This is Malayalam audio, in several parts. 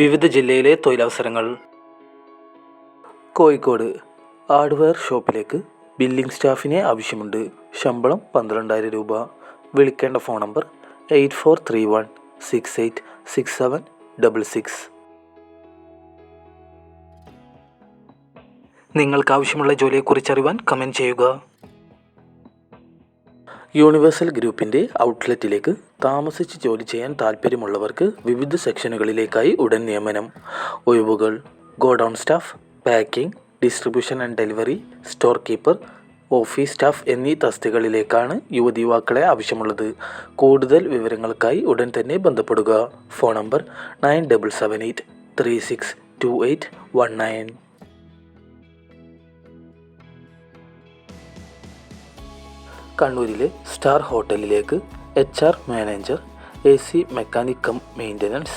വിവിധ ജില്ലയിലെ തൊഴിലവസരങ്ങൾ. കോഴിക്കോട് ഹാർഡ്വെയർ ഷോപ്പിലേക്ക് ബില്ലിംഗ് സ്റ്റാഫിനെ ആവശ്യമുണ്ട്. ശമ്പളം പന്ത്രണ്ടായിരം രൂപ. വിളിക്കേണ്ട phone number eight four three one six eight six seven double six. നിങ്ങൾക്ക് ആവശ്യമുള്ള ജോലിയെക്കുറിച്ച് അറിയാൻ കമന്റ് ചെയ്യുക. യൂണിവേഴ്സൽ ഗ്രൂപ്പിന്റെ ഔട്ട്ലെറ്റിലേക്ക് താമസിച്ച് ജോലി ചെയ്യാൻ താൽപ്പര്യമുള്ളവർക്ക് വിവിധ സെക്ഷനുകളിലേക്കായി ഉടൻ നിയമനം. ഒഴിവുകൾ godown staff packing distribution and delivery store keeper office staff എന്നീ തസ്തികകളിലേക്കാണ് യുവതി യുവാക്കളെ ആവശ്യമുള്ളത്. കൂടുതൽ വിവരങ്ങൾക്കായി ഉടൻ തന്നെ ബന്ധപ്പെടുക. Phone number nine double seven eight three six two eight one nine. കണ്ണൂരിലെ സ്റ്റാർ ഹോട്ടലിലേക്ക് H R manager A C mechanic cum maintenance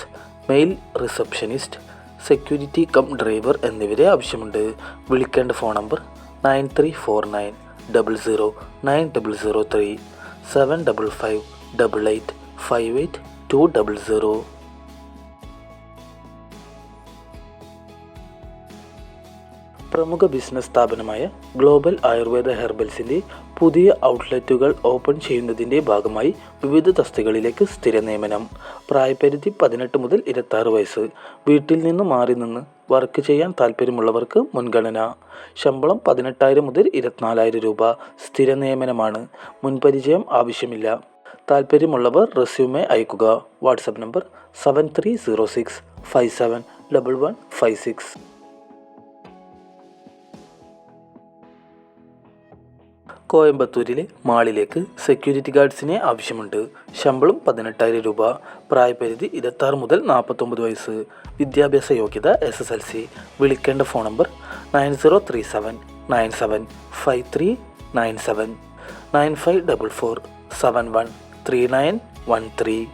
male receptionist security cum driver എന്നിവരെ ആവശ്യമുണ്ട്. വിളിക്കേണ്ട phone number nine three four nine double zero nine double zero three seven double five double eight five eight two double zero. പ്രമുഖ ബിസിനസ് സ്ഥാപനമായ ഗ്ലോബൽ ആയുർവേദ ഹെർബൽസിന്റെ പുതിയ ഔട്ട്ലെറ്റുകൾ ഓപ്പൺ ചെയ്യുന്നതിന്റെ ഭാഗമായി വിവിധ തസ്തികളിലേക്ക് സ്ഥിര നിയമനം. പ്രായപരിധി പതിനെട്ട് മുതൽ ഇരുപത്താറ് വയസ്സ്. വീട്ടിൽ നിന്ന് മാറി നിന്ന് വർക്ക് ചെയ്യാൻ താല്പര്യമുള്ളവർക്ക് മുൻഗണന. ശമ്പളം പതിനെട്ടായിരം മുതൽ ഇരുപത്തിനാലായിരം രൂപ. സ്ഥിര നിയമനമാണ്. മുൻപരിചയം ആവശ്യമില്ല. താല്പര്യമുള്ളവർ റെസ്യൂമെ അയക്കുക WhatsApp number seven three zero six five seven double one five six. കോയമ്പത്തൂരിലെ മാളിലേക്ക് സെക്യൂരിറ്റി ഗാർഡ്സിനെ ആവശ്യമുണ്ട്. ശമ്പളം പതിനെട്ടായിരം രൂപ. പ്രായപരിധി ഇരുപത്താറ് മുതൽ നാൽപ്പത്തൊമ്പത് വയസ്സ്. വിദ്യാഭ്യാസ യോഗ്യത എസ് എസ് എൽ സി വിളിക്കേണ്ട phone number nine zero three seven nine seven five three nine seven nine five double four seven one three nine one three.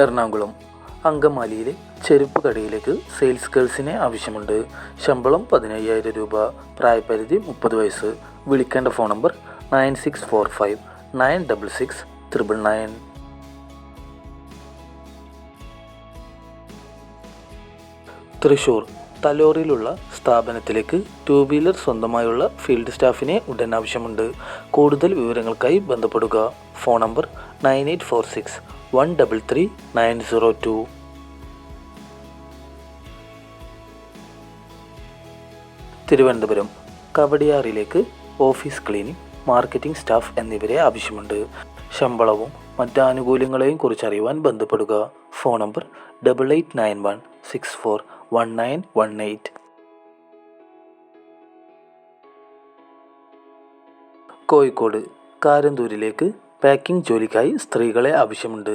Ernakulam അങ്കമാലിയിലെ ചെരുപ്പ് കടയിലേക്ക് സെയിൽസ് ഗേൾസിനെ ആവശ്യമുണ്ട്. ശമ്പളം പതിനയ്യായിരം രൂപ. പ്രായപരിധി മുപ്പത് വയസ്സ്. വിളിക്കേണ്ട phone number nine six four five nine double six triple nine Thrissur തലോറിലുള്ള സ്ഥാപനത്തിലേക്ക് ടു വീലർ സ്വന്തമായുള്ള ഫീൽഡ് സ്റ്റാഫിനെ ഉടൻ ആവശ്യമുണ്ട്. കൂടുതൽ വിവരങ്ങൾക്കായി ബന്ധപ്പെടുക. Phone number nine eight four six one double three nine zero two Thiruvananthapuram കവടിയാറിലേക്ക് office cleaning marketing staff എന്നിവരെ ആവശ്യമുണ്ട്. ശമ്പളവും മറ്റ് ആനുകൂല്യങ്ങളെയും കുറിച്ച് കുറിച്ചറിയുവാൻ ബന്ധപ്പെടുക. Phone number double eight nine one six four one nine one eight Kozhikode കാരന്തൂരിലേക്ക് packing ജോലിക്കായി സ്ത്രീകളെ ആവശ്യമുണ്ട്.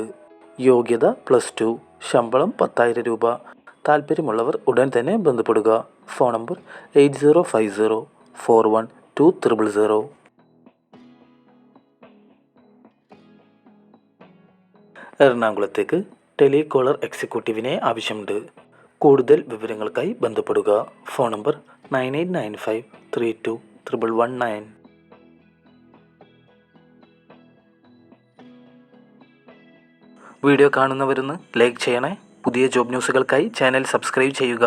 യോഗ്യത പ്ലസ് ടു ശമ്പളം പത്തായിരം രൂപ. താല്പര്യമുള്ളവർ ഉടൻ തന്നെ ബന്ധപ്പെടുക. Phone number eight zero five zero four one two triple zero. എറണാകുളത്തേക്ക് ടെലികോളർ എക്സിക്യൂട്ടീവിനെ ആവശ്യമുണ്ട്. കൂടുതൽ വിവരങ്ങൾക്കായി ബന്ധപ്പെടുക. Phone number nine eight nine five three two triple one nine. Video കാണുന്നവരൊന്ന് like ചെയ്യണേ. പുതിയ ജോബ് ന്യൂസുകൾക്കായി ചാനൽ സബ്സ്ക്രൈബ് ചെയ്യുക